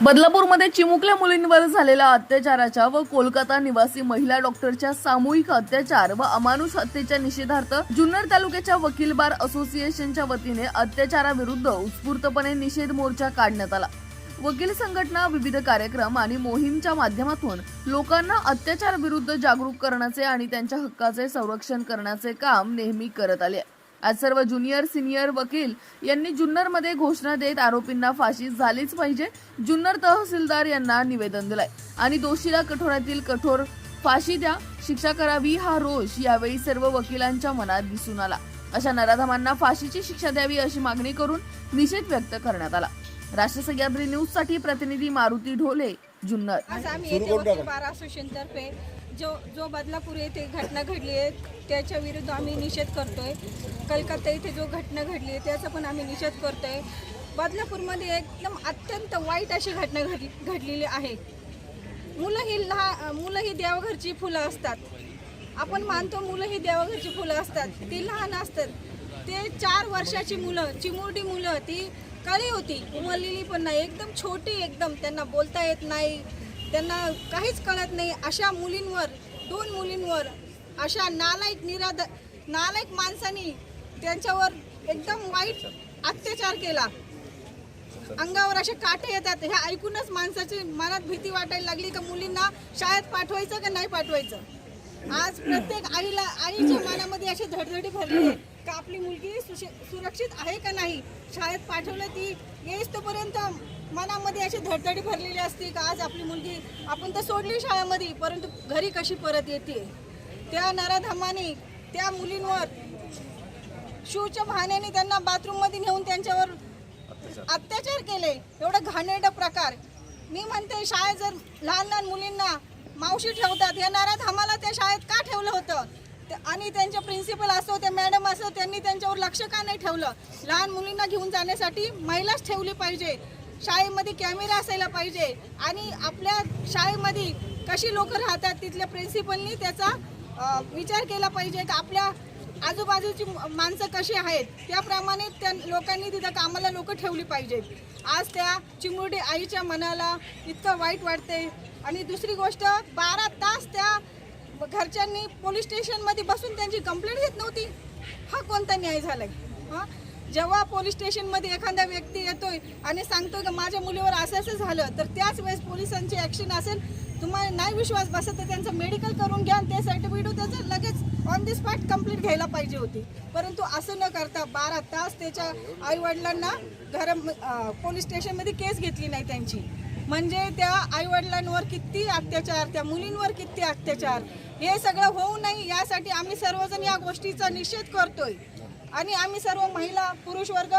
बदलापूरमध्ये चिमुकल्या मुलींवर झालेल्या अत्याचाराच्या व कोलकाता निवासी महिला डॉक्टरच्या सामूहिक अत्याचार व अमानुष हत्येच्या निषेधार्थ जुन्नर तालुक्याच्या वकील बार असोसिएशनच्या वतीने अत्याचाराविरुद्ध उत्स्फूर्तपणे निषेध मोर्चा काढण्यात आला वकील संघटना विविध कार्यक्रम आणि मोहीमच्या माध्यमातून लोकांना अत्याचाराविरुद्ध जागरूक करण्याचे आणि त्यांच्या हक्काचे संरक्षण करण्याचे काम नेहमी करत आले आहे. आज सर्व ज्युनियर सिनियर वकील यांनी जुन्नरमध्ये घोषणा देत आरोपींना फाशी झालीच पाहिजे. जुन्नर तहसीलदार यांना निवेदन दिलंय. आणि दोषीला कठोरातील कठोर फाशी द्या शिक्षा करावी हा रोष यावेळी सर्व वकिलांच्या मनात दिसून आला. अशा नराधमांना फाशीची शिक्षा द्यावी अशी मागणी करून निषेध व्यक्त करण्यात आला. राष्ट्र सह्याद्री न्यूजसाठी प्रतिनिधी मारुती ढोले जुन्नर. जो जो बदलापूर येथे घटना घडली आहे त्याच्या विरुद्ध आम्ही निषेध करतोय. कलकत्ता येथे जो घटना घडली आहे त्याचा पण आम्ही निषेध करतोय. बदलापूरमध्ये एकदम अत्यंत वाईट अशी घटना घडली घडलेली आहे. मुलं ही लहा मुलं ही देवघरची फुलं असतात. आपण मानतो मुलं ही देवघरची फुलं असतात. ती लहान असतात. ते चार वर्षाची मुलं चिमुरडी मुलं ती कळी होती. उमरलेली पण नाही. एकदम छोटी एकदम. त्यांना बोलता येत नाही. त्यांना काहीच कळत नाही. अशा मुलींवर दोन मुलींवर अशा नालायक निराध नालायक माणसांनी त्यांच्यावर एकदम वाईट अत्याचार केला. अंगावर असे काटे येतात. हे ऐकूनच माणसाची मनात भीती वाटायला लागली का मुलींना शाळेत पाठवायचं का नाही पाठवायचं? आज प्रत्येक आईला आईच्या मनामध्ये अशी धडधडी भरली आहे का आपली मुलगी सुरक्षित आहे का नाही? शाळेत पाठवलं ती येईस तोपर्यंत मनामध्ये अशी धडधडी भरलेली असते का आज आपली मुलगी आपण तर सोडली शाळेमध्ये परंतु घरी कशी परत येते? त्या नराधमाने त्या मुलींवर शूच्या बहाण्याने त्यांना बाथरूममध्ये नेऊन त्यांच्यावर अत्याचार केले. एवढं घाणेरडं प्रकार. मी म्हणते शाळेत जर लहान लहान मुलींना मावशी ठेवतात येणाऱ्यात आम्हाला त्या शाळेत का ठेवलं होतं? ते- आणि त्यांचे प्रिन्सिपल असो त्या मॅडम असो त्यांनी त्यांच्यावर लक्ष का नाही ठेवलं? लहान मुलींना घेऊन जाण्यासाठी महिलाच ठेवली पाहिजे. शाळेमध्ये कॅमेरा असायला पाहिजे. आणि आपल्या शाळेमध्ये कशी लोक राहतात तिथल्या प्रिन्सिपलनी त्याचा विचार केला पाहिजे की आपल्या आजूबाजूची माणसं कशी आहेत. त्याप्रमाणे त्या लोकांनी तिथं कामाला लोक ठेवली पाहिजेत. आज त्या चिमुरडी आईच्या मनाला इतकं वाईट वाटते आणि दुसरी गोष्ट बारा तास त्या घरच्यांनी पोलीस स्टेशनमध्ये बसून त्यांची कंप्लेंट घेत नव्हती. हा कोणता न्याय झालं आहे हां? जेव्हा पोलीस स्टेशनमध्ये एखादा व्यक्ती येतोय आणि सांगतोय की माझ्या मुलीवर असं असं झालं तर त्याच वेळेस पोलिसांची ॲक्शन असेल. तुम्हाला नाही विश्वास बसत तर त्यांचं मेडिकल करून घ्या आणि ते सर्टिफिकेट त्याचं लगेच ऑन दी स्पॉट कंप्लीट घ्यायला पाहिजे होती. परंतु असं न करता बारा तास त्याच्या आईवडिलांना घर पोलीस स्टेशनमध्ये केस घेतली नाही त्यांची. म्हणजे त्या आईवडिलांवर किती अत्याचार त्या मुलींवर किती अत्याचार हे सगळं होऊ नये यासाठी आम्ही सर्वजण या गोष्टीचा निषेध करतोय. आणि आम्ही सर्व महिला पुरुष वर्ग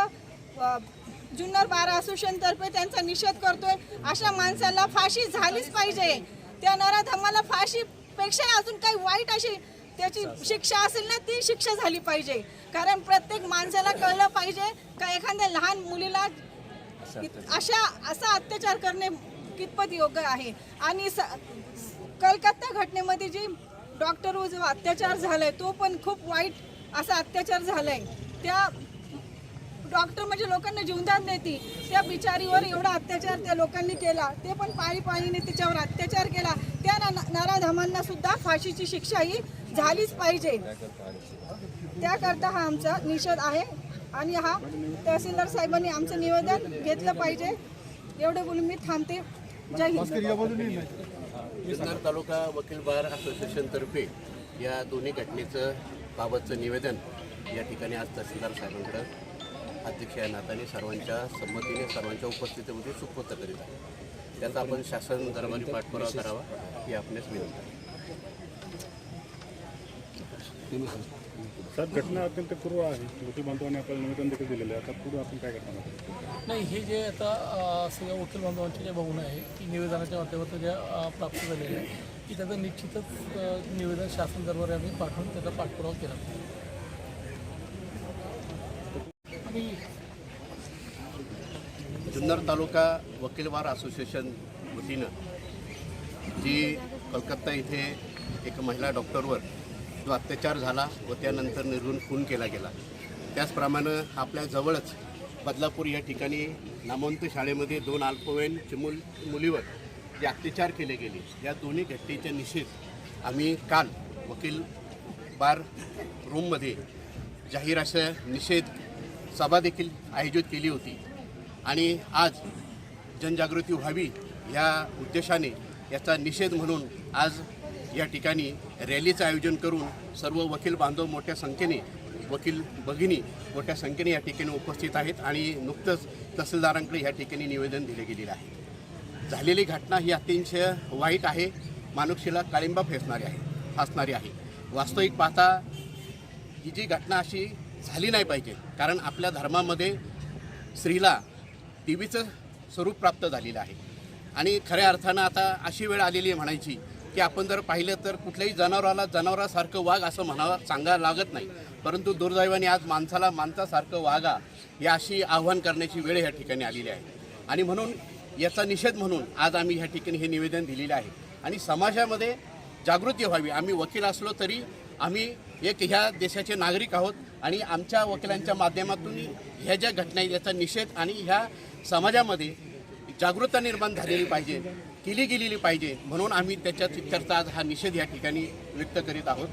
जुन्नर बार असोसिएशनतर्फे त्यांचा निषेध करतोय. अशा माणसाला फाशी झालीच पाहिजे. त्या नराधमाला फाशीपेक्षा अजून काही वाईट अशी त्याची शिक्षा असेल ना ती शिक्षा झाली पाहिजे. कारण प्रत्येक माणसाला कळलं पाहिजे का एखाद्या लहान मुलीला अशा असा अत्याचार करणे कितपत योग्य आहे? आणि स कलकत्ता घटनेमध्ये जी डॉक्टरवर जो अत्याचार झालाय तो पण खूप वाईट असा अत्याचार झालाय. त्या डॉक्टर म्हणजे लोकांना जीवदान देते. त्या बिचारीवर एवढा अत्याचार त्या लोकांनी केला. ते पण पायी पायीने तिच्यावर अत्याचार केला. त्या न- नराधमांना सुद्धा फाशीची शिक्षा ही झालीच पाहिजे. त्याकरता हा आमचा निषेध आहे. आणि हा तहसीलदार साहेबांनी आमचं निवेदन घेतलं पाहिजे. एवढं बोलून मी थांबते. जय हिंद. तालुका वकील बार असोसिएशनतर्फे या दोन्ही घटनेचं बाबतचं निवेदन या ठिकाणी आज तहसीलदार साहेबांकडं अध्यक्ष या नात्याने सर्वांच्या संमतीने सर्वांच्या उपस्थितीमध्ये सुपूर्त करीत आहे. त्याचा आपण शासन दरबारी पाठपुरावा करावा ही आपल्यास विनंती आहे. सर घटना अत्यंत पूर्व आहे. वकील बांधवांनी आपल्याला निवेदन देखील दिलेलं आहे. आता पुढे आपण काय करणार आहोत? नाही हे जे आता सगळ्या वकील बांधवांची ज्या भावना आहे की निवेदनाच्या माध्यमातून ज्या प्राप्त झालेल्या आहे. की त्याचं निश्चितच निवेदन शासन दरबारी आम्ही पाठवून त्याचा पाठपुरावा केला. आणि जुन्नर तालुका वकील बार असोसिएशन वतीनं जी कलकत्ता इथे एक महिला डॉक्टरवर जो अत्याचार झाला व त्यानंतर निर्घुण खून केला गेला. त्याचप्रमाणे आपल्या जवळच बदलापूर या ठिकाणी नामवंत शाळेमध्ये दोन अल्पवयीन चिमुल मुलीवर जे अत्याचार केले गेले या दोन्ही घटनेच्या निषेध आम्ही काल वकील बार रूममध्ये जाहीर असं निषेध सभा देखील आयोजित केली होती. आणि आज जनजागृती व्हावी या उद्देशाने याचा निषेध म्हणून आज या ठिकाणी रॅलीचं आयोजन करून सर्व वकील बांधव मोठ्या संख्येने वकील भगिनी मोठ्या संख्येने या ठिकाणी उपस्थित आहेत आणि नुकतंच तहसीलदारांकडे या ठिकाणी निवेदन दिले गेलेलं आहे. झालेली घटना ही अतिशय वाईट आहे. मानुषीला काळिंबा फेसणारी आहे फासणारी आहे. वास्तविक पाहता ही जी घटना अशी झाली नाही पाहिजे कारण आपल्या धर्मामध्ये स्त्रीला देवीचं स्वरूप प्राप्त झालेलं आहे. आणि खऱ्या अर्थानं आता अशी वेळ आलेली आहे म्हणायची की आपण जर पाहिलं तर कुठल्याही जनावराला जनावरासारखं वाघ असं म्हणावं सांगायला लागत नाही. परंतु दुर्दैवाने आज माणसाला माणसासारखं वागा या अशी आव्हान करण्याची वेळ या ठिकाणी आलेली आहे. आणि म्हणून याचा निषेध म्हणून आज आम्ही ह्या ठिकाणी हे निवेदन दिलेलं आहे. आणि समाजामध्ये जागृती व्हावी. आम्ही वकील असलो तरी आम्ही एक ह्या देशाचे नागरिक आहोत आणि आमच्या वकिलांच्या माध्यमातून ह्या ज्या घटना आहेत याचा निषेध आणि ह्या समाजामध्ये जागृतता निर्माण झालेली पाहिजे केली गेलेली पाहिजे म्हणून आम्ही त्याच्या चर्चा आज हा निषेध या ठिकाणी व्यक्त करीत आहोत.